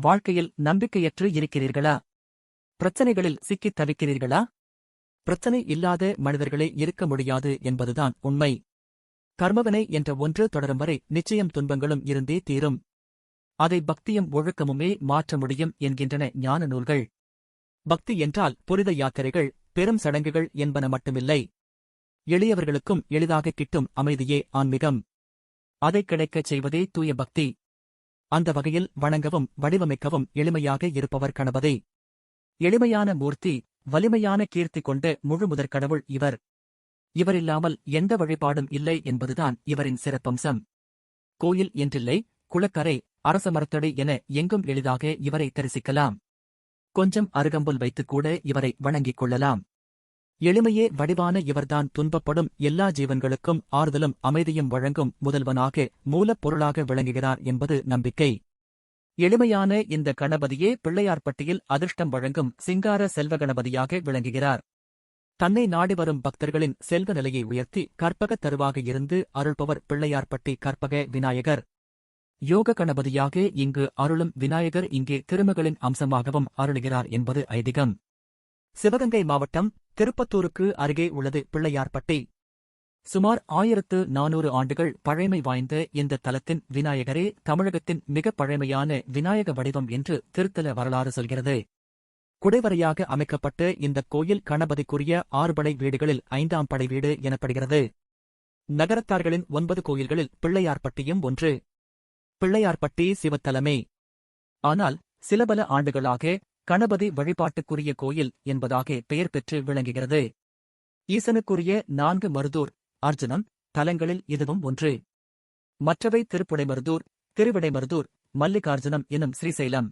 வாழ்க்கையில் நம்பிக்கையற்று இருக்கிறீர்களா? பிரச்சனைகளில் சிக்கித் தவிக்கிறீர்களா? பிரச்சனை இல்லாத மனிதர்களே இருக்க முடியாது என்பதுதான் உண்மை. கர்மவினை என்ற ஒன்று தொடரும் வரை நிச்சயம் துன்பங்களும் இருந்தே தீரும். அதை பக்தியும் ஒழுக்கமுமே மாற்ற முடியும் என்கின்றன ஞான நூல்கள். பக்தி என்றால் புரித யாத்திரைகள் பெரும் சடங்குகள் என்பன மட்டுமில்லை. எளியவர்களுக்கும் எளிதாக கிட்டும் அமைதியே ஆன்மீகம். அதை கிடைக்கச் செய்வதே தூய பக்தி. அந்த வகையில் வணங்கவும் வடிவமைக்கவும் எளிமையாக இருப்பவர் கணபதி. எளிமையான மூர்த்தி வலிமையான கீர்த்தி கொண்ட முழுமுதற் கடவுள் இவர். இவரில்லாமல் எந்த வழிபாடும் இல்லை என்பதுதான் இவரின் சிறப்பம்சம். கோயில் என்றில்லை குளக்கரை அரச மரத்தடை என எங்கும் எளிதாக இவரை தரிசிக்கலாம். கொஞ்சம் அருகம்புல் வைத்துக்கூட இவரை வணங்கிக் கொள்ளலாம். எளிமையே வடிவான இவர்தான் துன்பப்படும் எல்லா ஜீவன்களுக்கும் ஆறுதலும் அமைதியும் வழங்கும் முதல்வனாக மூலப்பொருளாக விளங்குகிறார் என்பது நம்பிக்கை. எளிமையான இந்த கணபதியே பிள்ளையார்பட்டியில் அதிர்ஷ்டம் வழங்கும் சிங்கார செல்வ கணபதியாக விளங்குகிறார். தன்னை நாடி வரும் பக்தர்களின் செல்வ நிலையை உயர்த்தி கற்பகத் தருவாக இருந்து அருள்பவர் பிள்ளையார்பட்டி கற்பக விநாயகர். யோக கணபதியாக இங்கு அருளும் விநாயகர் இங்கே திருமகளின் அம்சமாகவும் அருளுகிறார் என்பது ஐதீகம். சிவகங்கை மாவட்டம் திருப்பத்தூருக்கு அருகே உள்ளது பிள்ளையார்பட்டி சுமார் ஆயிரத்து நானூறு ஆண்டுகள் பழமை வாய்ந்த இந்த தலத்தின் விநாயகரே தமிழகத்தின் மிக பழமையான விநாயக வடிவம் என்று திருத்தல வரலாறு சொல்கிறது. குடைவரையாக அமைக்கப்பட்ட இந்த கோயில் கணபதிக்குரிய ஆறுபடை வீடுகளில் ஐந்தாம் படை வீடு எனப்படுகிறது. நகரத்தார்களின் ஒன்பது கோயில்களில் பிள்ளையார்பட்டியும் ஒன்று. பிள்ளையார்பட்டி சிவத்தலமே. ஆனால் சில பல ஆண்டுகளாக கணபதி வழிபாட்டுக்குரிய கோயில் என்பதாக பெயர் பெற்று விளங்குகிறது. ஈசனுக்குரிய நான்கு மருதூர் அர்ஜுனம் தலங்களில் இதுவும் ஒன்று. மற்றவை திருப்புடைமருதூர் திருவிடைமருதூர் மல்லிகார்ஜுனம் எனும் ஸ்ரீசைலம்.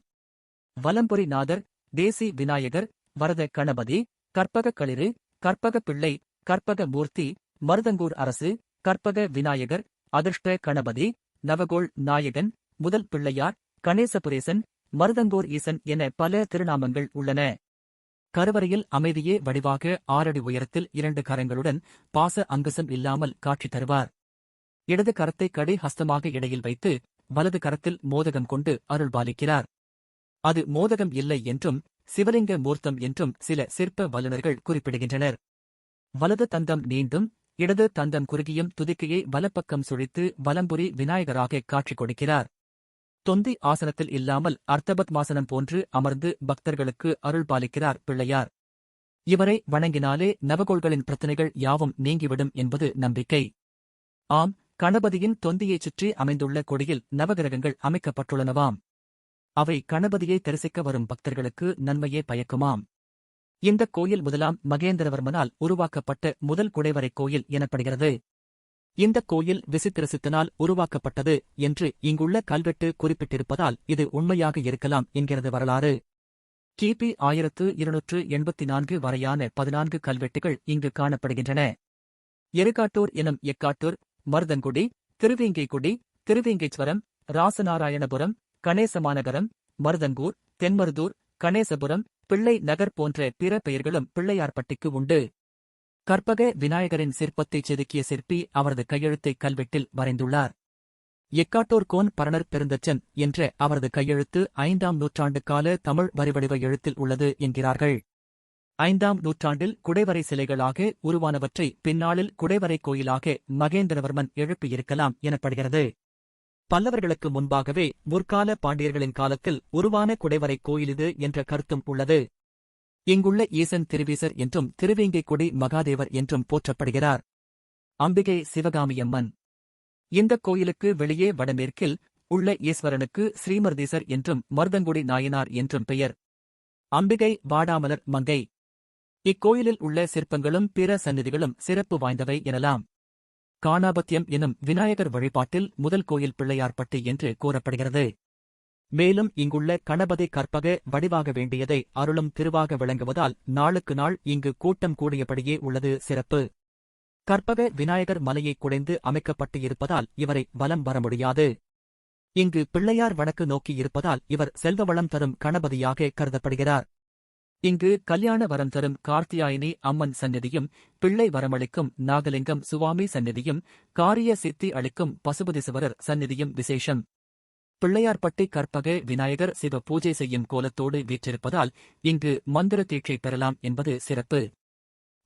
வலம்புரி நாதர் தேசி விநாயகர் வரத கணபதி கற்பக களிறு கற்பக பிள்ளை கற்பக மூர்த்தி மருதங்கூர் அரசு கற்பக விநாயகர் அதிர்ஷ்ட கணபதி நவகோள் நாயகன் முதல் பிள்ளையார் கணேசபுரேசன் மருதங்கோர் ஈசன் என பல திருநாமங்கள் உள்ளன. கருவறையில் அமைதியே வடிவாக ஆறடி உயரத்தில் இரண்டு கரங்களுடன் பாச அங்குசம் இல்லாமல் காட்சி தருவார். இடது கரத்தை கடை ஹஸ்தமாக இடையில் வைத்து வலது கரத்தில் மோதகம் கொண்டு அருள்பாலிக்கிறார் அது மோதகம் இல்லை என்றும் சிவலிங்க மூர்த்தம் என்றும் சில சிற்ப வல்லுநர்கள் குறிப்பிடுகின்றனர். வலது தந்தம் நீண்டும் இடது தந்தம் குறுகியும் துதிக்கையை வலப்பக்கம் சுழித்து வலம்புரி விநாயகராக காட்சி கொடுக்கிறார். தொந்தி ஆசனத்தில் இல்லாமல் அர்த்தபத்மாசனம் போன்று அமர்ந்து பக்தர்களுக்கு அருள் பாலிக்கிறார் பிள்ளையார். இவரை வணங்கினாலே நவகோள்களின் பிரச்சனைகள் யாவும் நீங்கிவிடும் என்பது நம்பிக்கை. ஆம் கணபதியின் தொந்தியைச் சுற்றி அமைந்துள்ள கொடியில் நவகிரகங்கள் அமைக்கப்பட்டுள்ளனவாம். அவை கணபதியை தரிசிக்க வரும் பக்தர்களுக்கு நன்மையே பயக்குமாம். இந்த கோயில் முதலாம் மகேந்திரவர்மனால் உருவாக்கப்பட்ட முதல் குடைவரை கோயில் எனப்படுகிறது. இந்த கோயில் விசித்திரசித்தனால் உருவாக்கப்பட்டது என்று இங்குள்ள கல்வெட்டு குறிப்பிட்டிருப்பதால் இது உண்மையாக இருக்கலாம் என்கிறது வரலாறு. கிபி ஆயிரத்து இருநூற்று எண்பத்தி நான்கு வரையான பதினான்கு கல்வெட்டுகள் இங்கு காணப்படுகின்றன. எருகாட்டூர் எனும் எக்காட்டூர் மருதங்குடி திருவேங்கைக்குடி திருவேங்கைச்சுவரம் ராசநாராயணபுரம் கணேசமாநகரம் மருதங்கூர் தென்மருதூர் கணேசபுரம் பிள்ளை நகர் போன்ற பிற பெயர்களும் பிள்ளையார்பட்டிக்கு உண்டு. கற்பக விநாயகரின் சிற்பத்தைச் செதுக்கிய சிற்பி அவரது கையெழுத்தை கல்வெட்டில் வரைந்துள்ளார். எக்காட்டோர் கோன் பரணர் பெருந்தச்சன் என்ற அவரது கையெழுத்து ஐந்தாம் நூற்றாண்டு கால தமிழ் வரிவடிவ எழுத்தில் உள்ளது என்கிறார்கள். ஐந்தாம் நூற்றாண்டில் குடைவரை சிலைகளாக உருவானவற்றை பின்னாளில் குடைவரை கோயிலாக மகேந்திரவர்மன் எழுப்பியிருக்கலாம் எனப்படுகிறது. பல்லவர்களுக்கு முன்பாகவே முற்கால பாண்டியர்களின் காலத்தில் உருவான குடைவரை கோயிலிது என்ற கருத்தும் உள்ளது. இங்குள்ள ஈசன் திருவீசர் என்றும் திருவேங்கைக்குடி மகாதேவர் என்றும் போற்றப்படுகிறார். அம்பிகை சிவகாமியம்மன். இந்த கோயிலுக்கு வெளியே வடமேற்கில் உள்ள ஈஸ்வரனுக்கு ஸ்ரீமர்தீசர் என்றும் மருதங்குடி நாயனார் என்றும் பெயர். அம்பிகை வாடாமலர் மங்கை. இக்கோயிலில் உள்ள சிற்பங்களும் பிற சந்நிதிகளும் சிறப்பு வாய்ந்தவை எனலாம். காணாபத்தியம் எனும் விநாயகர் வழிபாட்டில் முதல் கோயில் பிள்ளையார்பட்டி என்று கூறப்படுகிறது. மேலும் இங்குள்ள கணபதி கற்பக வடிவாக வேண்டியதை அருளும் திருவாக விளங்குவதால் நாளுக்கு நாள் இங்கு கூட்டம் கூடியபடியே உள்ளது சிறப்பு. கற்பக விநாயகர் மலையை குடைந்து அமைக்கப்பட்டு இருப்பதால் இவரை வலம் வர முடியாது. இங்கு பிள்ளையார் வடக்கு நோக்கி இருப்பதால் இவர் செல்வ வளம் தரும் கணபதியாக கருதப்படுகிறார். இங்கு கல்யாண வரம் தரும் கார்த்தியாயினி அம்மன் சந்நிதியும் பிள்ளை வரமளிக்கும் நாகலிங்கம் சுவாமி சந்நிதியும் காரிய சித்தி அளிக்கும் பசுபதிசுவரர் சந்நிதியும் விசேஷம். பிள்ளையார்பட்டி கற்பக விநாயகர் சிவ பூஜை செய்யும் கோலத்தோடு வீற்றிருப்பதால் இங்கு மந்திர தீட்சை பெறலாம் என்பது சிறப்பு.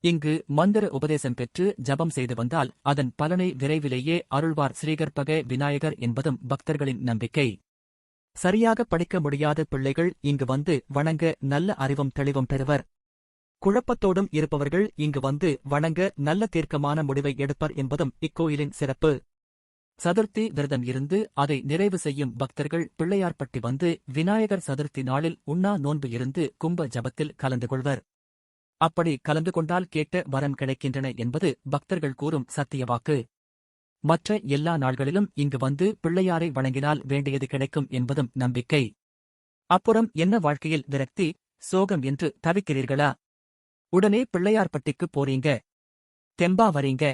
இங்கு மந்திர உபதேசம் பெற்று ஜபம் செய்து வந்தால் அதன் பலனை விரைவிலேயே அருள்வார் ஸ்ரீகற்பக விநாயகர் என்பதும் பக்தர்களின் நம்பிக்கை. சரியாக படிக்க முடியாத பிள்ளைகள் இங்கு வந்து வணங்க நல்ல அறிவும் தெளிவும் பெறுவர். குழப்பத்தோடும் இருப்பவர்கள் இங்கு வந்து வணங்க நல்ல தீர்க்கமான முடிவை எடுப்பர் என்பதும் இக்கோயிலின் சிறப்பு. சதுர்த்தி விரதம் இருந்து அதை நிறைவு செய்யும் பக்தர்கள் பிள்ளையார்பட்டி வந்து விநாயகர் சதுர்த்தி நாளில் உண்ணா நோன்பு இருந்து கும்ப ஜபத்தில் கலந்து கொள்வர். அப்படி கலந்து கொண்டால் கேட்ட வரம் கிடைக்கின்றன என்பது பக்தர்கள் கூறும் சத்திய வாக்கு. மற்ற எல்லா நாள்களிலும் இங்கு வந்து பிள்ளையாரை வணங்கினால் வேண்டியது கிடைக்கும் என்பதும் நம்பிக்கை. அப்புறம் என்ன வாழ்க்கையில் விரக்தி சோகம் என்று தவிக்கிறீர்களா? உடனே பிள்ளையார்பட்டிக்கு போறீங்க. தெம்பா வரீங்க.